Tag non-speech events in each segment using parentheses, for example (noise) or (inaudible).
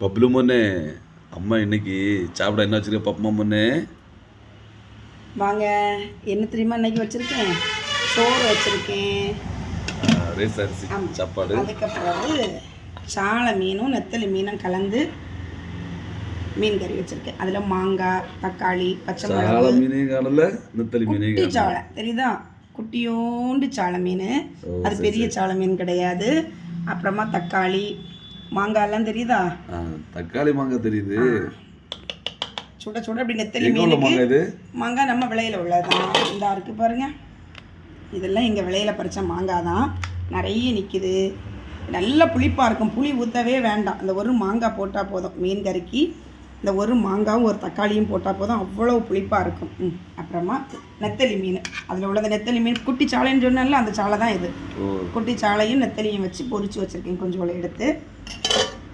பப்ளு மொன்னே. அம்மா இன்னைக்கு சாப்பிட என்ன வச்சிருக்க பப்பமா மொன்னே? வாங்க என்ன தெரியுமா இன்னைக்கு வச்சுருக்கேன்? சோறு வச்சுருக்கேன். ரேஸ் அரிசி. சாப்பாடு. அதுக்கப்புறம் சாலை மீனும் நெத்தலி மீனும் கலந்து மீன் கறி வச்சுருக்கேன். அதில் மாங்காய் தக்காளி பச்சை சால மீனையும் காணல நெத்தலி காணல. சாலை தெரியுதா? குட்டியோண்டு சாலை மீன். அது பெரிய சாலை மீன் கிடையாது. அப்புறமா தக்காளி மாங்காய்லாம் தெரியுதா? தக்காளி மாங்காய் தெரியுது. சுட சுட அப்படி நெத்தலி மீனுக்கு மாங்காய் நம்ம விளையில உள்ளதுதான் இந்த இருக்கு பாருங்க. இதெல்லாம் எங்கள் விளையில பறிச்ச மாங்காய் தான். நிறைய நிற்கிது நல்ல புளிப்பாக இருக்கும். புளி ஊற்றவே வேண்டாம். இந்த ஒரு மாங்காய் போட்டால் போதும். மீன் கறிக்கு இந்த ஒரு மாங்காவும் ஒரு தக்காளியும் போட்டால் போதும். அவ்வளோ புளிப்பாக இருக்கும். ம் அப்புறமா நெத்தலி மீன். அதில் உள்ள அந்த நெத்தலி மீன். குட்டி சாலைன்னு சொன்னால அந்த சாலை தான் இது. குட்டி சாலையும் நெத்தலியும் வச்சு பொரிச்சு வச்சுருக்கேன். கொஞ்சம் எடுத்து.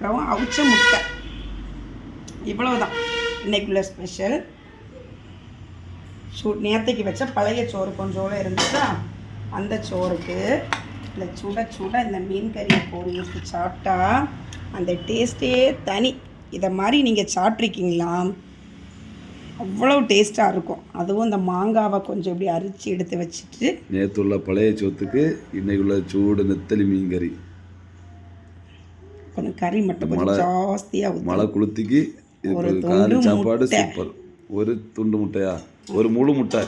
அப்புறம் அவிச்ச முட்டை. இவ்வளவுதான். இன்றைக்குள்ள ஸ்பெஷல் சூ நேத்தைக்கு வச்ச பழைய சோறு கொஞ்சோட இருந்துச்சா? அந்த சோறுக்கு இந்த சுட சுட இந்த மீன் கறியை போடி ஊற்றி சாப்பிட்டா அந்த டேஸ்ட்டே தனி. இதை மாதிரி நீங்கள் சாப்பிட்ருக்கீங்களா அவ்வளோ டேஸ்ட்டாக இருக்கும். அதுவும் இந்த மாங்காவை கொஞ்சம் இப்படி அரிச்சு எடுத்து வச்சுட்டு. நேற்று உள்ள பழைய சோத்துக்கு இன்றைக்குள்ள சூடு நெத்தலி மீன் கறி. கொஞ்சம் கறி மட்டும் கொஞ்சம் ஜாஸ்தியாக மழை குளுத்திக்கு ஒரு காலை சாப்பாடு. சூப்பர் ஒரு துண்டு முட்டையா? ஒரு முழு முட்டை.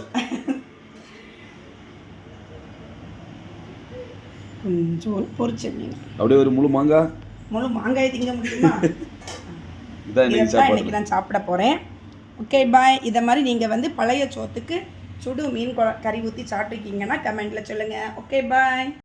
கொஞ்சம் பொரிச்ச மீன். அப்படியே ஒரு முழு மாங்காய் முழு மாங்காய் திங்க முடியுமா? (laughs) இதான் இன்னைக்கு நான் சாப்பிட போகிறேன் ஓகே பாய் இதை மாதிரி நீங்கள் வந்து பழைய சோத்துக்கு சுடு மீன் கறி ஊற்றி சாப்பிட்ருக்கீங்கன்னா கமெண்ட்டில் சொல்லுங்கள் ஓகே பாய்